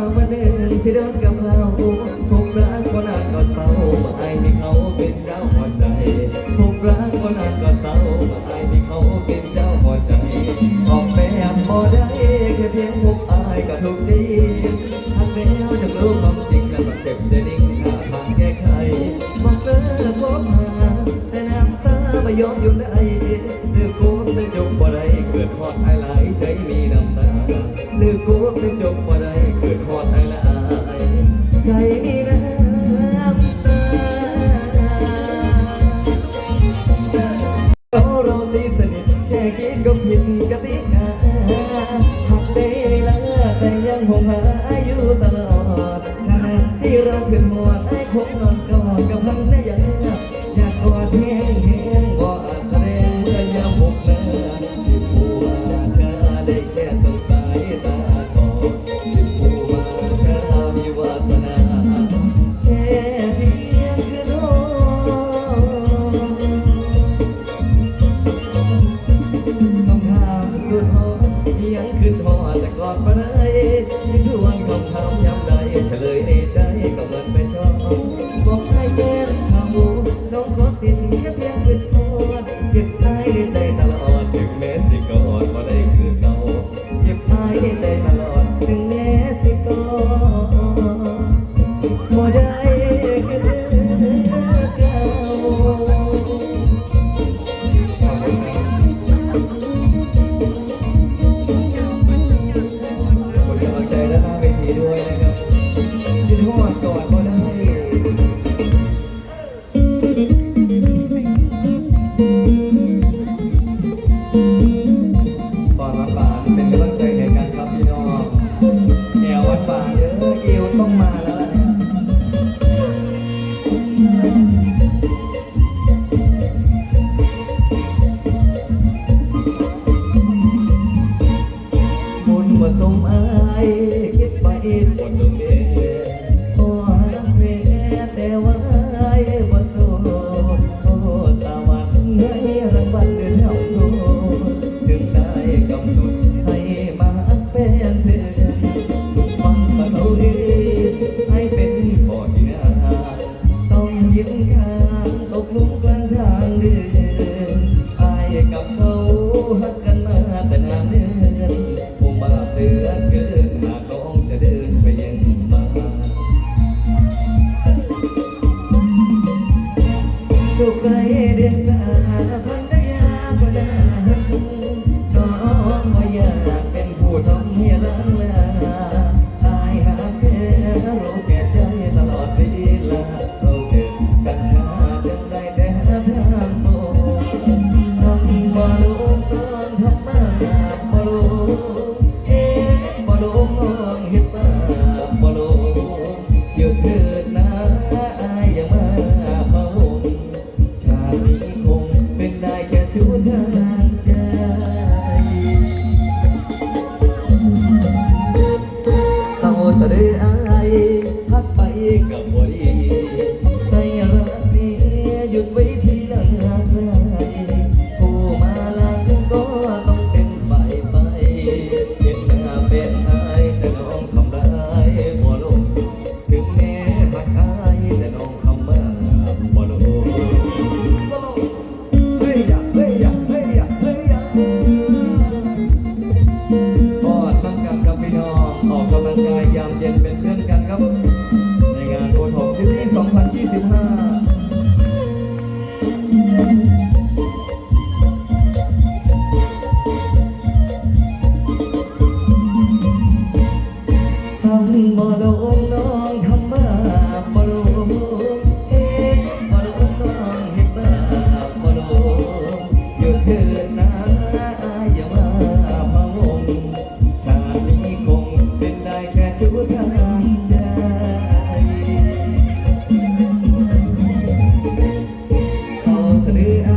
าวันหนึ่งที่โดนกับเราผมรักคนอาจกอดเฝ้ามาไอ้ที่เขาเป็นเจ้าหัวใจผมรักคนอาจกอดเฝ้ามาไอ้ที่เขาเป็นเจ้าหัวใจออกแบบพอได้แค่เพียงผมอายก็ถูกดีทักแล้วจะรู้ความ won't go I think. love. Anthony. Uh,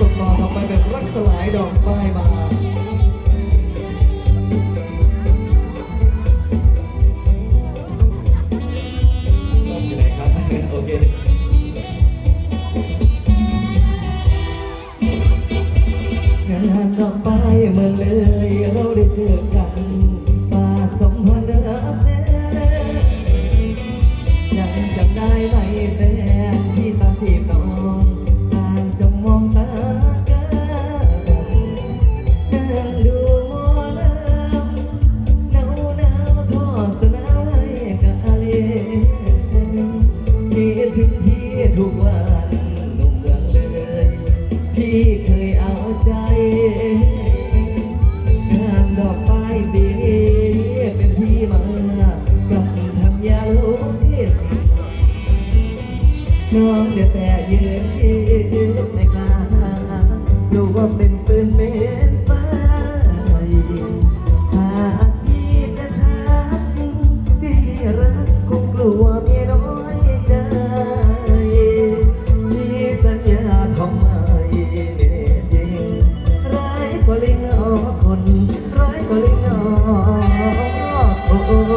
ส่งตอทำไปแบบรักสลายดอกไม้มาอยู่ไหนครับ โอเคงานดอกไม้เมืองเลยเราได้เจอ อกไม้ปีเป็นที่มากับทำยาลูกที่นองเดือแต่ย็น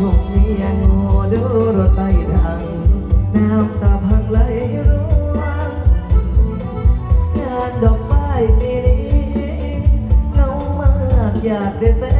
ชมเมียงูดูรถไตดังน้ำตาพังไหลร่วงงานดอกไม้ปีนี้เรามากอยากได้แฟน